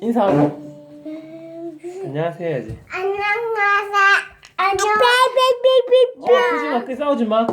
인사하고 안녕하세요 해야지 안녕하세요. 안녕. 어 크지 마 크- 싸우지 마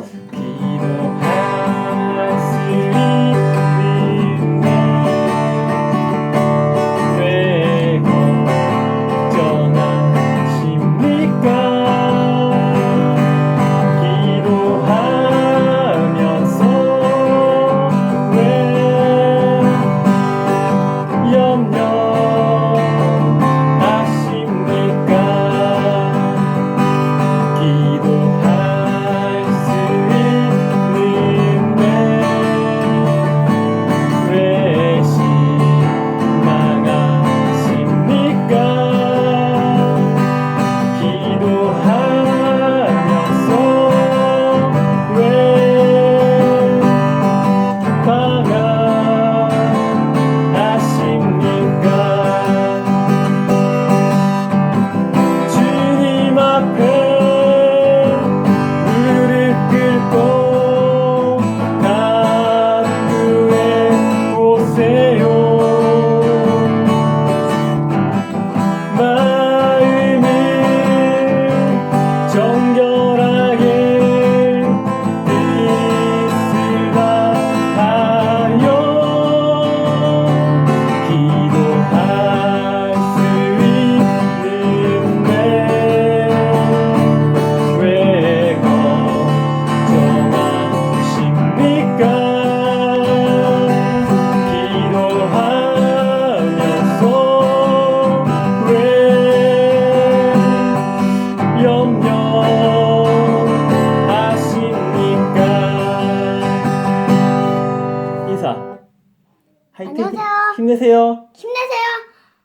화이팅 안녕하세요. 힘내세요 힘내세요.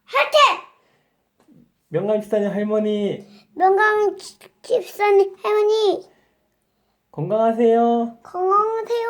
화이팅! 명감 집사님 할머니 명강 집사님 할머니 건강하세요 건강하세요.